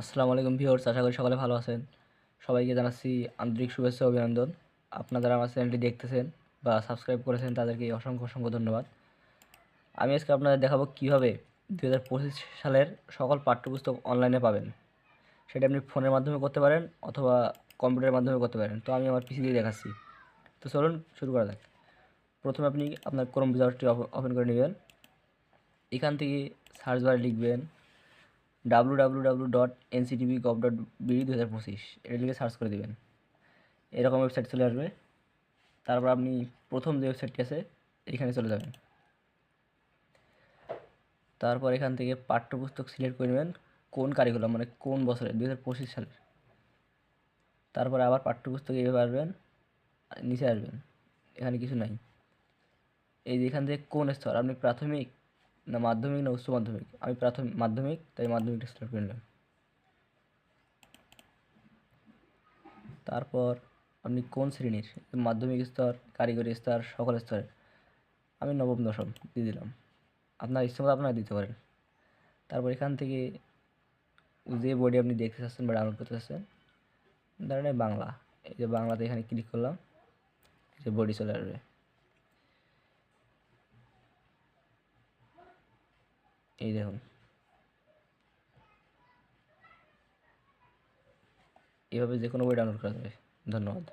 আসসালামু আলাইকুম ভিউয়ার্স, আশা করি সকলে ভালো আছেন। সবাইকে জানাচ্ছি আন্তরিক শুভেচ্ছা, অভিনন্দন। আপনারা যারা আমার চ্যানেলটি দেখতেছেন বা সাবস্ক্রাইব করেছেন, তাদেরকে অসংখ্য অসংখ্য ধন্যবাদ। আমি আজকে আপনাদের দেখাবো কীভাবে দু হাজার পঁচিশ সালের সকল পাঠ্যপুস্তক অনলাইনে পাবেন। সেটা আপনি ফোনের মাধ্যমে করতে পারেন অথবা কম্পিউটারের মাধ্যমে করতে পারেন। তো আমি আমার পিসি দিয়ে দেখাচ্ছি। তো চলুন শুরু করা যাক। প্রথমে আপনি আপনার ক্রোম ব্রাউজারটি ওপেন করে নেবেন। এখান থেকে সার্চ বারে লিখবেন W W W dot NCTB gov dot BD দু হাজার পঁচিশ। এটা লিখে সার্চ করে দেবেন। এরকম ওয়েবসাইট চলে আসবে। তারপর আপনি প্রথম যে ওয়েবসাইটটি আছে এখানে চলে যাবেন। তারপর এখান থেকে পাঠ্যপুস্তক সিলেক্ট করে নেবেন। কোন কারিকুলাম মানে কোন বছরে দু হাজার পঁচিশ সালের। তারপরে আবার পাঠ্যপুস্তক এইভাবে আসবেন। নিচে আসবেন। এখানে কিছু নাই। এই যে এখান থেকে কোন স্তর? আপনি প্রাথমিক না মাধ্যমিক না উচ্চ মাধ্যমিক? আমি প্রাথমিক মাধ্যমিক, তাই মাধ্যমিকটা সিলেক্ট করে নিলাম। তারপর আপনি কোন শ্রেণির? মাধ্যমিক স্তর, কারিগরি স্তর, সকল স্তরের। আমি নবম, দশম দিয়ে দিলাম। আপনার ইচ্ছে মতো আপনারা দিতে পারেন। তারপর এখান থেকে যে বইটি আপনি দেখতে চাচ্ছেন বা ডাউনলোড করতে চাচ্ছেন, ধরেন বাংলা। এই যে বাংলাতে এখানে ক্লিক করলাম যে বডি চলে আসবে। এই দেখুন। এভাবে যে কোনো বই ডাউনলোড করা যাবে। ধন্যবাদ।